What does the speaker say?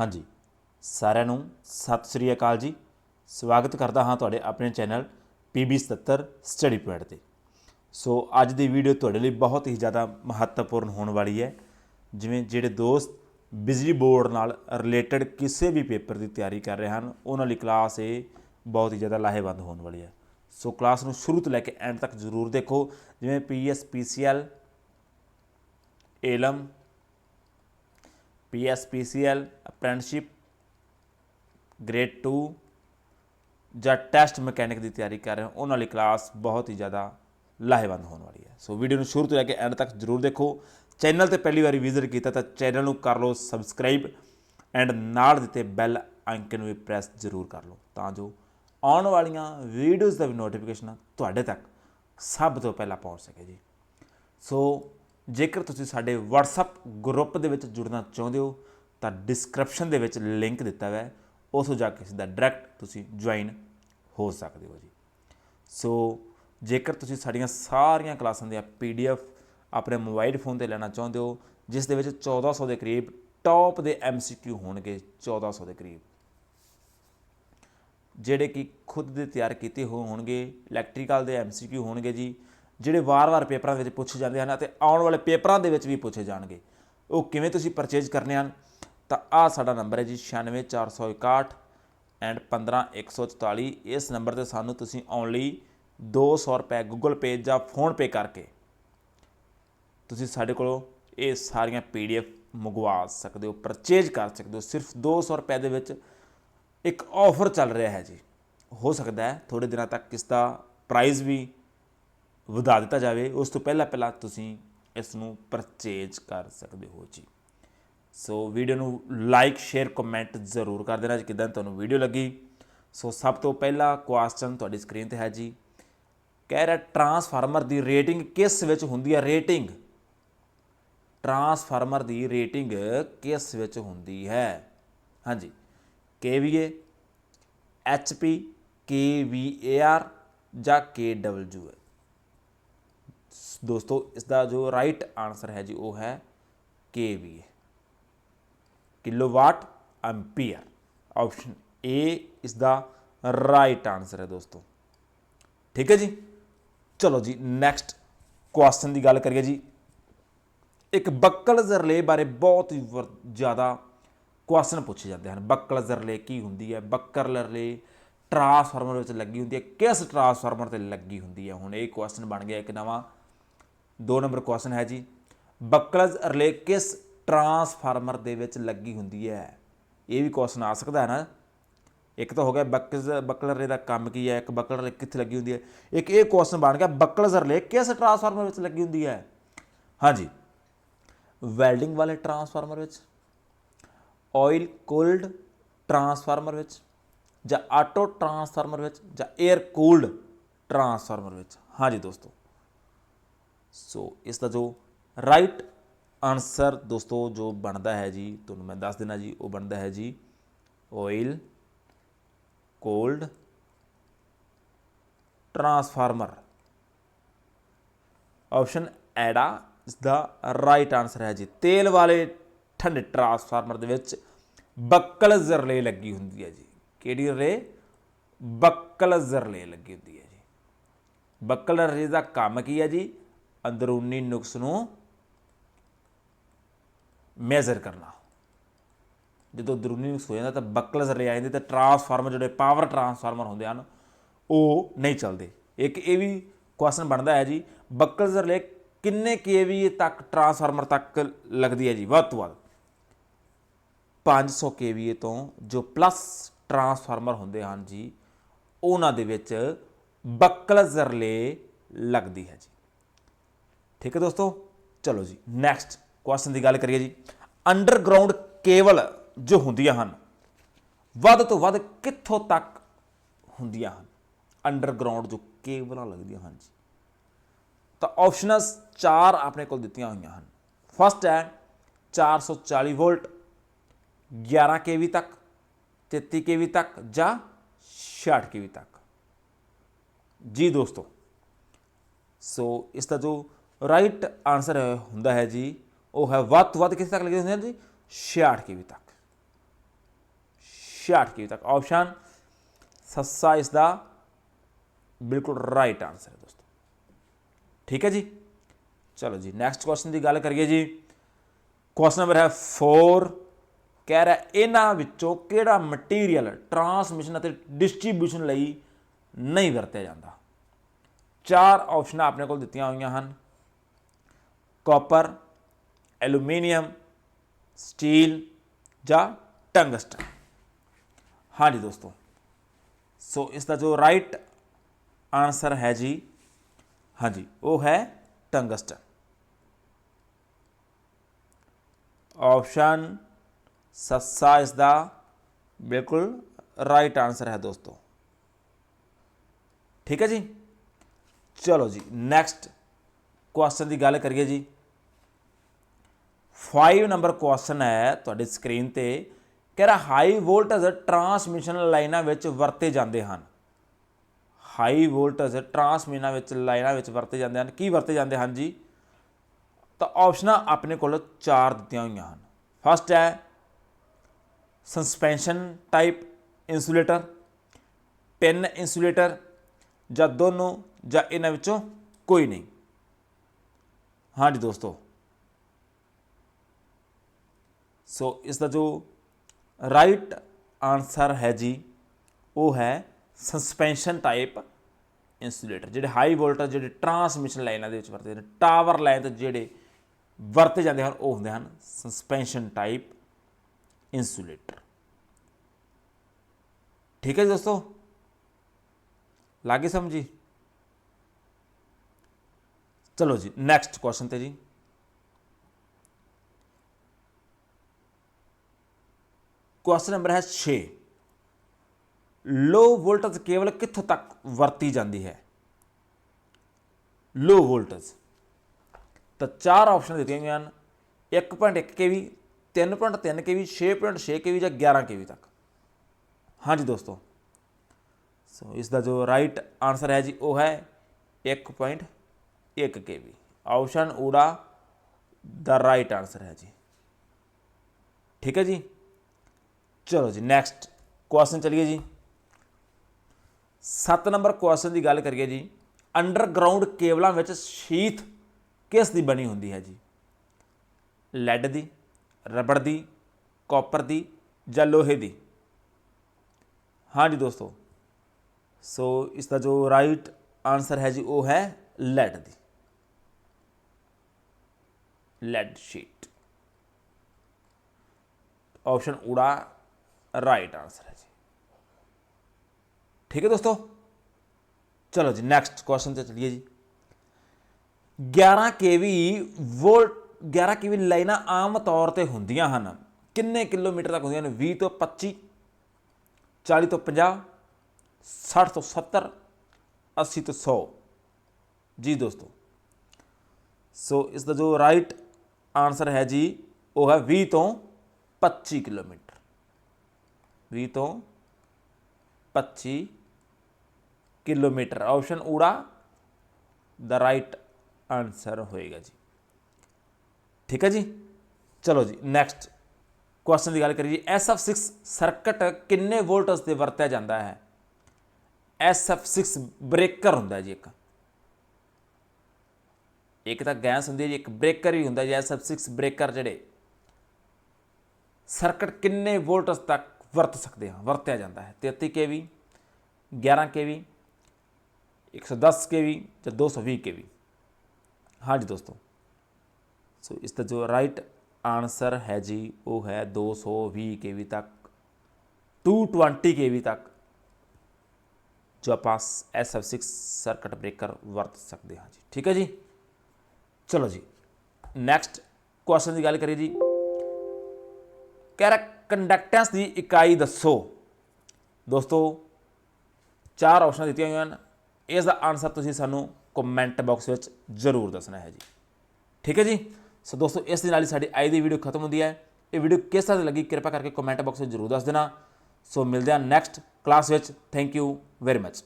ਹਾਂਜੀ। ਸਾਰਿਆਂ ਨੂੰ ਸਤਿ ਸ੍ਰੀ ਅਕਾਲ ਜੀ। ਸਵਾਗਤ ਕਰਦਾ ਹਾਂ ਤੁਹਾਡੇ ਆਪਣੇ ਚੈਨਲ PB77 ਸਟੱਡੀ ਪੁਆਇੰਟ ਤੇ। ਸੋ ਅੱਜ ਦੀ ਵੀਡੀਓ ਤੁਹਾਡੇ ਲਈ ਬਹੁਤ ਹੀ ਜ਼ਿਆਦਾ ਮਹੱਤਵਪੂਰਨ ਹੋਣ ਵਾਲੀ ਹੈ। ਜਿਵੇਂ ਜਿਹੜੇ ਦੋਸਤ ਬਿਜਲੀ ਬੋਰਡ ਨਾਲ ਰਿਲੇਟਡ ਕਿਸੇ ਵੀ ਪੇਪਰ ਦੀ ਤਿਆਰੀ ਕਰ ਰਹੇ ਹਨ, ਉਹਨਾਂ ਲਈ ਕਲਾਸ ਇਹ ਬਹੁਤ ਹੀ ਜ਼ਿਆਦਾ ਲਾਹੇਵੰਦ ਹੋਣ ਵਾਲੀ ਹੈ। ਸੋ ਕਲਾਸ ਨੂੰ ਸ਼ੁਰੂ ਤੋਂ ਲੈ ਕੇ ਐਂਡ ਤੱਕ ਜ਼ਰੂਰ ਦੇਖੋ। ਜਿਵੇਂ PS PCL ਏਲਮ PSPCL ਅਪ੍ਰੈਂਟਿਸਸ਼ਿਪ ਗ੍ਰੇਡ 2 ਜਾਂ ਟੈਸਟ ਮਕੈਨਿਕ ਦੀ ਤਿਆਰੀ ਕਰ ਰਹੇ ਹੋ, ਉਹਨਾਂ ਲਈ ਕਲਾਸ ਬਹੁਤ ਹੀ ਜ਼ਿਆਦਾ ਲਾਹੇਵੰਦ ਹੋਣ ਵਾਲੀ ਹੈ। ਸੋ ਵੀਡੀਓ ਨੂੰ ਸ਼ੁਰੂ ਤੋਂ ਲੈ ਕੇ ਐਂਡ ਤੱਕ ਜ਼ਰੂਰ ਦੇਖੋ। ਚੈਨਲ ਤੇ ਪਹਿਲੀ ਵਾਰੀ ਵਿਜ਼ਿਟ ਕੀਤਾ ਤਾਂ ਚੈਨਲ ਨੂੰ ਕਰ ਲਓ ਸਬਸਕ੍ਰਾਈਬ ਐਂਡ ਨਾਲ ਦਿੱਤੇ ਬੈਲ ਆਈਕਨ ਨੂੰ ਵੀ ਪ੍ਰੈਸ ਜ਼ਰੂਰ ਕਰ ਲਓ ਤਾਂ ਜੋ ਆਉਣ ਵਾਲੀਆਂ ਵੀਡੀਓਜ਼ ਦਾ ਵੀ ਨੋਟੀਫਿਕੇਸ਼ਨ ਤੁਹਾਡੇ ਤੱਕ ਸਭ ਤੋਂ ਪਹਿਲਾਂ ਪਹੁੰਚ ਸਕੇ ਜੀ। ਸੋ ਜੇਕਰ ਤੁਸੀਂ ਸਾਡੇ WhatsApp ਗਰੁੱਪ ਦੇ ਵਿੱਚ ਜੁੜਨਾ ਚਾਹੁੰਦੇ ਹੋ, ਤਾਂ ਡਿਸਕ੍ਰਿਪਸ਼ਨ ਦੇ ਵਿੱਚ ਲਿੰਕ ਦਿੱਤਾ ਹੋਇਆ ਹੈ। ਉਸ ਜਾ ਕੇ ਸਿੱਧਾ ਡਾਇਰੈਕਟ ਤੁਸੀਂ ਜੁਆਇਨ ਹੋ ਸਕਦੇ ਹੋ ਜੀ। ਸੋ ਜੇਕਰ ਤੁਸੀਂ ਸਾਡੀਆਂ ਸਾਰੀਆਂ ਕਲਾਸਾਂ ਦੀਆਂ PDF ਆਪਣੇ ਮੋਬਾਈਲ ਫੋਨ ਤੇ ਲੈਣਾ ਚਾਹੁੰਦੇ ਹੋ, ਜਿਸ ਦੇ ਵਿੱਚ 1400 ਦੇ ਕਰੀਬ ਟੌਪ ਦੇ MCQ ਹੋਣਗੇ 1400 ਦੇ ਕਰੀਬ। ਜਿਹੜੇ ਕਿ ਖੁਦ ਦੇ ਤਿਆਰ ਕੀਤੇ ਹੋਏ ਹੋਣਗੇ ਇਲੈਕਟ੍ਰੀਕਲ ਦੇ ਐਮਸੀਕਿਊ ਹੋਣਗੇ ਜੀ। ਜਿਹੜੇ ਵਾਰ-ਵਾਰ ਪੇਪਰਾਂ ਦੇ ਵਿੱਚ ਪੁੱਛੇ ਜਾਂਦੇ ਹਨ ਅਤੇ ਆਉਣ ਵਾਲੇ ਪੇਪਰਾਂ ਦੇ ਵਿੱਚ ਵੀ ਪੁੱਛੇ ਜਾਣਗੇ। ਉਹ ਕਿਵੇਂ ਤੁਸੀਂ ਪਰਚੇਜ਼ ਕਰਨੇ ਹਨ? ਤਾਂ ਆਹ ਸਾਡਾ ਨੰਬਰ ਹੈ ਜੀ 96461 ਐਂਡ 15144 ਇਸ ਨੰਬਰ ਤੇ ਸਾਨੂੰ ਤੁਸੀਂ ਓਨਲੀ 200 ਰੁਪਏ ਗੂਗਲ ਪੇ ਜਾਂ ਫੋਨ ਪੇ ਕਰਕੇ ਤੁਸੀਂ ਸਾਡੇ ਕੋਲੋਂ ਇਹ ਸਾਰੀਆਂ ਪੀਡੀਐਫ ਮੰਗਵਾ ਸਕਦੇ ਹੋ, ਪਰਚੇਜ਼ ਕਰ ਸਕਦੇ ਹੋ। ਸਿਰਫ 200 ਰੁਪਏ ਦੇ ਵਿੱਚ ਇੱਕ ਆਫਰ ਚੱਲ ਰਿਹਾ ਹੈ ਜੀ। ਹੋ ਸਕਦਾ ਹੈ ਥੋੜੇ ਦਿਨਾਂ ਤੱਕ ਇਸ ਦਾ ਪ੍ਰਾਈਸ ਵੀ ਵਧਾ ਦਿੱਤਾ ਜਾਵੇ, ਉਸ ਤੋਂ ਪਹਿਲਾਂ ਪਹਿਲਾਂ ਤੁਸੀਂ ਇਸ ਨੂੰ ਪਰਚੇਜ਼ ਕਰ ਸਕਦੇ ਹੋ ਜੀ। ਸੋ ਵੀਡੀਓ ਨੂੰ ਲਾਈਕ ਸ਼ੇਅਰ ਕਮੈਂਟ ਜ਼ਰੂਰ ਕਰ ਦੇਣਾ ਜੀ, ਕਿਦਾਂ ਤੁਹਾਨੂੰ ਵੀਡੀਓ ਲੱਗੀ। ਸੋ ਸਭ ਤੋਂ ਪਹਿਲਾ ਕੁਐਸਚਨ ਤੁਹਾਡੀ ਸਕਰੀਨ ਤੇ ਹੈ ਜੀ। ਕਹਿ ਰਿਹਾ ਟਰਾਂਸਫਾਰਮਰ ਦੀ ਰੇਟਿੰਗ ਕਿਸ ਵਿੱਚ ਹੁੰਦੀ ਹੈ ਰੇਟਿੰਗ ਟਰਾਂਸਫਾਰਮਰ ਦੀ ਰੇਟਿੰਗ ਕਿਸ ਵਿੱਚ ਹੁੰਦੀ ਹੈ? ਹਾਂਜੀ। KVA HP KVAR ਜਾਂ KW ਹੈ ਦੋਸਤੋ ਇਸ ਦਾ ਜੋ ਰਾਈਟ ਆਨਸਰ ਹੈ ਜੀ, ਉਹ ਹੈ KVA kilowatt ampere option A ਇਸ ਦਾ ਰਾਈਟ ਆਨਸਰ ਹੈ ਦੋਸਤੋ। ਠੀਕ ਹੈ ਜੀ? ਚਲੋ ਜੀ ਨੈਕਸਟ ਕੁਐਸਚਨ ਦੀ ਗੱਲ ਕਰੀਏ ਜੀ। ਇੱਕ ਬੱਕਲਜ਼ ਰਿਲੇ ਬਾਰੇ ਬਹੁਤ ਹੀ ਵਰ- ਜ਼ਿਆਦਾ ਕੁਐਸਚਨ ਪੁੱਛੇ ਜਾਂਦੇ ਹਨ। ਬੱਕਲਜ਼ ਰਿਲੇ ਕੀ ਹੁੰਦੀ ਹੈ? ਬੱਕਲ ਰਿਲੇ ਟਰਾਂਸਫਾਰਮਰ ਵਿੱਚ ਲੱਗੀ ਹੁੰਦੀ ਹੈ। ਕਿਸ ਟਰਾਂਸਫਾਰਮਰ ਤੇ ਲੱਗੀ ਹੁੰਦੀ ਹੈ? ਹੁਣ ਇਹ ਕੁਐਸਚਨ ਬਣ ਗਿਆ ਇੱਕ ਨਵਾਂ। ਦੋ ਨੰਬਰ ਕੁਐਸਚਨ ਹੈ ਜੀ। ਬੱਕਲਜ਼ ਰਿਲੇ ਕਿਸ ਟਰਾਂਸਫਾਰਮਰ ਦੇ ਵਿੱਚ ਲੱਗੀ ਹੁੰਦੀ ਹੈ? ਇਹ ਵੀ ਕੁਐਸਚਨ ਆ ਸਕਦਾ ਹੈ ਨਾ। ਇੱਕ ਤਾਂ ਹੋ ਗਿਆ ਬੱਕਲਜ਼ ਬੱਕਲਰ ਰਿਲੇ ਦਾ ਕੰਮ ਕੀ ਹੈ? ਇੱਕ ਬੱਕਲਰ ਰਿਲੇ ਕਿੱਥੇ ਲੱਗੀ ਹੁੰਦੀ ਹੈ? ਇੱਕ ਇਹ ਕੁਐਸਚਨ ਬਣ ਗਿਆ, ਬੱਕਲਜ਼ ਰਿਲੇ ਕਿਸ ਟਰਾਂਸਫਾਰਮਰ ਵਿੱਚ ਲੱਗੀ ਹੁੰਦੀ ਹੈ? ਹਾਂਜੀ। ਵੈਲਡਿੰਗ ਵਾਲੇ ਟਰਾਂਸਫਾਰਮਰ ਵਿੱਚ ਆਇਲ ਕੋਲਡ ਟਰਾਂਸਫਾਰਮਰ ਵਿੱਚ, ਜਾਂ ਆਟੋ ਟਰਾਂਸਫਾਰਮਰ ਵਿੱਚ, ਜਾਂ 에ਅਰ ਕੂਲਡ ਟਰਾਂਸਫਾਰਮਰ ਵਿੱਚ। ਹਾਂਜੀ ਦੋਸਤੋ। ਸੋ ਇਸ ਦਾ ਜੋ ਰਾਈਟ ਆਨਸਰ ਦੋਸਤੋ, ਜੋ ਬਣਦਾ ਹੈ ਜੀ, ਤੁਹਾਨੂੰ ਮੈਂ ਦੱਸ ਦੇਣਾ ਜੀ, ਉਹ ਬਣਦਾ ਹੈ ਜੀ ਆਇਲ ਕੋਲਡ ਟਰਾਂਸਫਾਰਮਰ ਆਪਸ਼ਨ ਐਡਾ ਇਸ ਦਾ ਰਾਈਟ ਆਨਸਰ ਹੈ ਜੀ। ਤੇਲ ਵਾਲੇ ਠੰਡੇ ਟਰਾਂਸਫਾਰਮਰ ਦੇ ਵਿੱਚ ਬੱਕਲ ਜ਼ਰਲੇ ਲੱਗੀ ਹੁੰਦੀ ਹੈ ਜੀ। ਕਿਹੜੀ ਰੇ? ਬੱਕਲ ਜ਼ਰਲੇ ਲੱਗੀ ਹੁੰਦੀ ਹੈ ਜੀ। ਬੱਕਲ ਰੇ ਦਾ ਕੰਮ ਕੀ ਹੈ ਜੀ? ਅੰਦਰੂਨੀ ਨੁਕਸ ਨੂੰ ਮੇਜ਼ਰ ਕਰਨਾ। ਜਦੋਂ ਅੰਦਰੂਨੀ ਨੁਕਸ ਹੋ ਜਾਂਦਾ ਤਾਂ ਬੱਕਲ ਰਿਲੇ ਆ ਜਾਂਦੇ ਤਾਂ ਟਰਾਂਸਫਾਰਮਰ ਜਿਹੜੇ ਪਾਵਰ ਟਰਾਂਸਫਾਰਮਰ ਹੁੰਦੇ ਹਨ, ਉਹ ਨਹੀਂ ਚੱਲਦੇ। ਇੱਕ ਇਹ ਵੀ ਕੁਐਸਚਨ ਬਣਦਾ ਹੈ ਜੀ ਬੱਕਲ ਰਿਲੇ ਕਿੰਨੇ ਕੇਵੀ ਤੱਕ ਟਰਾਂਸਫਾਰਮਰ ਤੱਕ ਲੱਗਦੀ ਹੈ ਜੀ? ਵੱਧ ਤੋਂ ਵੱਧ। 500 kVA ਤੋਂ ਜੋ ਪਲੱਸ ਟਰਾਂਸਫਾਰਮਰ ਹੁੰਦੇ ਹਨ ਜੀ, ਉਹਨਾਂ ਦੇ ਵਿੱਚ ਬੱਕਲਜ਼ ਰਿਲੇ ਲੱਗਦੀ ਹੈ ਜੀ। ਠੀਕ ਹੈ ਦੋਸਤੋ? ਚਲੋ ਜੀ ਨੈਕਸਟ ਕੁਐਸਚਨ ਦੀ ਗੱਲ ਕਰੀਏ ਜੀ। ਅੰਡਰਗਰਾਉਂਡ ਕੇਵਲ ਜੋ ਹੁੰਦੀਆਂ ਹਨ, ਵੱਧ ਤੋਂ ਵੱਧ ਕਿੱਥੋਂ ਤੱਕ ਹੁੰਦੀਆਂ ਹਨ? ਅੰਡਰਗਰਾਉਂਡ ਜੋ ਕੇਬਲਾਂ ਲੱਗਦੀਆਂ ਹਨ ਜੀ। ਤਾਂ ਆਪਸ਼ਨਸ ਚਾਰ ਆਪਣੇ ਕੋਲ ਦਿੱਤੀਆਂ ਹੋਈਆਂ ਹਨ। ਫਸਟ ਹੈ 440 ਵੋਲਟ 11 kV ਤੱਕ 33 kV ਤੱਕ ਜਾਂ 66 kV ਤੱਕ। ਜੀ ਦੋਸਤੋ, ਸੋ ਇਸ ਦਾ ਜੋ ਰਾਈਟ ਆਨਸਰ ਹੁੰਦਾ ਹੈ ਜੀ, ਉਹ ਹੈ ਵੱਧ ਤੋਂ ਵੱਧ ਕਿੱਥੇ ਤੱਕ ਲੱਗੇ ਹੁੰਦੇ ਹਨ ਜੀ? 66 kV ਤੱਕ। 66 ਕੇਵੀ ਤੱਕ। ਆਪਸ਼ਨ ਸੱਸਾ ਇਸ ਦਾ ਬਿਲਕੁਲ ਰਾਈਟ ਆਨਸਰ ਹੈ ਦੋਸਤੋ। ਠੀਕ ਹੈ ਜੀ? ਚਲੋ ਜੀ ਨੈਕਸਟ ਕੁਐਸਚਨ ਦੀ ਗੱਲ ਕਰੀਏ ਜੀ। ਕੁਐਸਚਨ ਨੰਬਰ ਹੈ 4 ਕਹਿ ਰਿਹਾ, ਇਹਨਾਂ ਵਿੱਚੋਂ ਕਿਹੜਾ ਮਟੀਰੀਅਲ ਟਰਾਂਸਮਿਸ਼ਨ ਅਤੇ ਡਿਸਟ੍ਰੀਬਿਊਸ਼ਨ ਲਈ ਨਹੀਂ ਵਰਤਿਆ ਜਾਂਦਾ? ਚਾਰ ਆਪਸ਼ਨਾਂ ਆਪਣੇ ਕੋਲ ਦਿੱਤੀਆਂ ਹੋਈਆਂ ਹਨ। ਕਾਪਰ ਐਲੂਮੀਨੀਅਮ ਸਟੀਲ ਜਾਂ ਟੰਗਸਟਨ ਹਾਂਜੀ ਦੋਸਤੋ ਸੋ ਇਸ ਦਾ ਜੋ ਰਾਈਟ ਆਨਸਰ ਹੈ ਜੀ ਹਾਂਜੀ ਉਹ ਹੈ ਟੰਗਸਟਨ ਆਪਸ਼ਨ ਸੱਸਾ ਇਸ ਦਾ ਬਿਲਕੁਲ ਰਾਈਟ ਆਨਸਰ ਹੈ ਦੋਸਤੋ ਠੀਕ ਹੈ ਜੀ ਚਲੋ ਜੀ ਨੈਕਸਟ ਕੁਐਸਚਨ ਦੀ ਗੱਲ ਕਰੀਏ ਜੀ। 5 ਨੰਬਰ ਕੁਐਸਚਨ ਹੈ ਤੁਹਾਡੀ ਸਕਰੀਨ ਤੇ ਕਹਿ ਰਿਹਾ ਹਾਈ ਵੋਲਟੇਜ ਟਰਾਂਸਮਿਸ਼ਨ ਲਾਈਨਾਂ ਵਿੱਚ ਵਰਤੇ ਜਾਂਦੇ ਹਨ? ਹਾਈ ਵੋਲਟੇਜ ਟਰਾਂਸਮਿਸ਼ਨਾਂ ਵਿੱਚ ਲਾਈਨਾਂ ਵਿੱਚ ਵਰਤੇ ਜਾਂਦੇ ਹਨ। ਕੀ ਵਰਤੇ ਜਾਂਦੇ ਹਨ ਜੀ? ਤਾਂ ਆਪਸ਼ਨਾਂ ਆਪਣੇ ਕੋਲ ਚਾਰ ਦਿੱਤੀਆਂ ਹੋਈਆਂ ਹਨ। ਫਸਟ ਹੈ suspension type insulator pin insulator ਜਾਂ ਦੋਨੋਂ ਜਾਂ ਇਹਨਾਂ ਵਿੱਚੋਂ ਕੋਈ ਨਹੀਂ। ਹਾਂਜੀ ਦੋਸਤੋ ਸੋ ਇਸ ਦਾ ਜੋ ਰਾਈਟ ਆਨਸਰ ਹੈ ਜੀ ਉਹ ਹੈ ਸਸਪੈਂਸ਼ਨ ਟਾਈਪ ਇਨਸੂਲੇਟਰ ਜਿਹੜੇ ਹਾਈ ਵੋਲਟੇਜ ਜਿਹੜੇ ਟਰਾਂਸਮਿਸ਼ਨ ਲਾਈਨਾਂ ਦੇ ਵਿੱਚ ਵਰਤੇ ਜਾਂਦੇ ਟਾਵਰ ਲਾਈਨ ਤੇ ਜਿਹੜੇ ਵਰਤੇ ਜਾਂਦੇ ਹਨ ਉਹ ਹੁੰਦੇ ਹਨ ਸਸਪੈਂਸ਼ਨ ਟਾਈਪ ਇਨਸੂਲੇਟਰ ਠੀਕ ਹੈ ਜੀ ਦੋਸਤੋ ਲਾਗੇ ਸਮਝੀ ਚਲੋ ਜੀ ਨੈਕਸਟ ਕੁਐਸਚਨ ਤੇ ਜੀ ਕੁਐਸਚਨ ਨੰਬਰ ਹੈ 6 ਲੋ ਵੋਲਟੇਜ ਕੇਵਲ ਕਿੱਥੋਂ ਤੱਕ ਵਰਤੀ ਜਾਂਦੀ ਹੈ ਲੋ ਵੋਲਟੇਜ ਤਾਂ ਚਾਰ ਆਪਸ਼ਨ ਦਿੱਤੀਆਂ ਹੋਈਆਂ ਹਨ 1.1 ਕੇਵੀ 3.3 ਕੇਵੀ 6.6 ਕੇਵੀ ਜਾਂ 11 ਕੇਵੀ ਤੱਕ ਹਾਂਜੀ ਦੋਸਤੋ ਸੋ ਇਸ ਦਾ ਜੋ ਰਾਈਟ ਆਨਸਰ ਹੈ ਜੀ ਉਹ ਹੈ 1.1 ਕੇਵੀ। ਆਪਸ਼ਨ ਊੜਾ ਦਾ ਰਾਈਟ ਆਨਸਰ ਹੈ ਜੀ। ਠੀਕ ਹੈ ਜੀ? ਚਲੋ ਜੀ ਨੈਕਸਟ ਕੁਐਸਚਨ ਚਲਿਏ ਜੀ। 7 ਨੰਬਰ ਕੁਐਸਚਨ ਦੀ ਗੱਲ ਕਰੀਏ ਜੀ। ਅੰਡਰਗਰਾਉਂਡ ਕੇਬਲਾਂ ਵਿੱਚ ਸ਼ੀਥ ਕਿਸ ਦੀ ਬਣੀ ਹੁੰਦੀ ਹੈ ਜੀ? ਲੈਡ ਦੀ, ਰਬੜ ਦੀ ਕਾਪਰ ਦੀ ਜਾਂ ਲੋਹੇ ਦੀ? ਹਾਂਜੀ ਦੋਸਤੋ। ਸੋ ਇਸ ਦਾ ਜੋ ਰਾਈਟ ਆਨਸਰ ਹੈ ਜੀ, ਉਹ ਹੈ ਲੈਡ ਦੀ। ਲੈਡ ਸ਼ੀਟ ਆਪਸ਼ਨ ਊੜਾ ਰਾਈਟ ਆਨਸਰ ਹੈ ਜੀ ਠੀਕ ਹੈ ਦੋਸਤੋ ਚਲੋ ਜੀ ਨੈਕਸਟ ਕੁਐਸਚਨ ਤੇ ਚਲਿਏ ਜੀ 11 ਕੇਵੀ ਵੋਲਟ 11 ਕੇਵੀ ਲਾਈਨਾਂ ਆਮ ਤੌਰ ਤੇ ਹੁੰਦੀਆਂ ਹਨ ਕਿੰਨੇ ਕਿਲੋਮੀਟਰ ਤੱਕ ਹੁੰਦੀਆਂ ਨੇ 20 ਤੋਂ 25 40 ਤੋਂ 50 60 ਤੋਂ 70 80 ਤੋਂ 100 ਜੀ ਦੋਸਤੋ ਸੋ ਇਸ ਦਾ ਜੋ ਰਾਈਟ ਆਨਸਰ ਹੈ ਜੀ, ਉਹ ਹੈ 20 ਤੋਂ 25 ਕਿਲੋਮੀਟਰ। 20 ਤੋਂ 25 ਕਿਲੋਮੀਟਰ। ਆਪਸ਼ਨ ਊੜਾ ਦਾ ਰਾਈਟ ਆਨਸਰ ਹੋਏਗਾ ਜੀ। ਠੀਕ ਹੈ ਜੀ? ਚਲੋ ਜੀ ਨੈਕਸਟ ਕੁਐਸਚਨ ਦੀ ਗੱਲ ਕਰੀਏ। SF6 ਸਰਕਟ ਕਿੰਨੇ ਵੋਲਟਸ ਤੇ ਵਰਤਿਆ ਜਾਂਦਾ ਹੈ? SF6 ਬ੍ਰੇਕਰ ਹੁੰਦਾ ਜੀ ਇੱਕ। ਇੱਕ ਤਾਂ ਗੈਸ ਹੁੰਦੀ ਹੈ ਜੀ, ਇੱਕ ਬ੍ਰੇਕਰ ਵੀ ਹੁੰਦਾ ਜੀ SF6 ਬ੍ਰੇਕਰ ਜਿਹੜੇ। ਸਰਕਟ ਕਿੰਨੇ ਵੋਲਟਸ ਤੱਕ ਵਰਤ ਸਕਦੇ ਹਾਂ, ਵਰਤਿਆ ਜਾਂਦਾ ਹੈ? 33 ਕੇਵੀ 11 ਕੇਵੀ 110 ਕੇਵੀ ਜਾਂ 220 ਕੇਵੀ? ਹਾਂਜੀ ਦੋਸਤੋ। ਸੋ ਇਸ ਦਾ ਜੋ ਰਾਈਟ ਆਨਸਰ ਹੈ ਜੀ, ਉਹ ਹੈ 220 ਕੇਵੀ ਤੱਕ 220 ਕੇਵੀ ਤੱਕ, ਜੋ ਆਪਾਂ SF6 ਸਰਕਟ ਬ੍ਰੇਕਰ ਵਰਤ ਸਕਦੇ ਹਾਂ ਜੀ। ਠੀਕ ਹੈ ਜੀ? ਚਲੋ ਜੀ ਨੈਕਸਟ ਕੁਐਸਚਨ ਦੀ ਗੱਲ ਕਰੀਏ ਜੀ। ਕਹਿ ਕੰਡਕਟੈਂਸ ਦੀ ਇਕਾਈ ਦੱਸੋ। ਦੋਸਤੋ, ਚਾਰ ਆਪਸ਼ਨਾਂ ਦਿੱਤੀਆਂ ਹੋਈਆਂ ਹਨ। ਇਸ ਦਾ ਆਨਸਰ ਤੁਸੀਂ ਸਾਨੂੰ ਕਮੈਂਟ ਬਾਕਸ ਵਿੱਚ ਜ਼ਰੂਰ ਦੱਸਣਾ ਹੈ ਜੀ। ਠੀਕ ਹੈ ਜੀ? ਸੋ ਦੋਸਤੋ, ਇਸ ਦੇ ਨਾਲ ਹੀ ਸਾਡੀ ਅੱਜ ਦੀ ਵੀਡੀਓ ਖਤਮ ਹੁੰਦੀ ਹੈ। ਇਹ ਵੀਡੀਓ ਕਿਸ ਤਰ੍ਹਾਂ ਦੀ ਲੱਗੀ, ਕਿਰਪਾ ਕਰਕੇ ਕਮੈਂਟ ਬਾਕਸ ਵਿੱਚ ਜ਼ਰੂਰ ਦੱਸ ਦੇਣਾ। ਸੋ ਮਿਲਦੇ ਹਾਂ ਨੈਕਸਟ ਕਲਾਸ ਵਿੱਚ। Thank you very much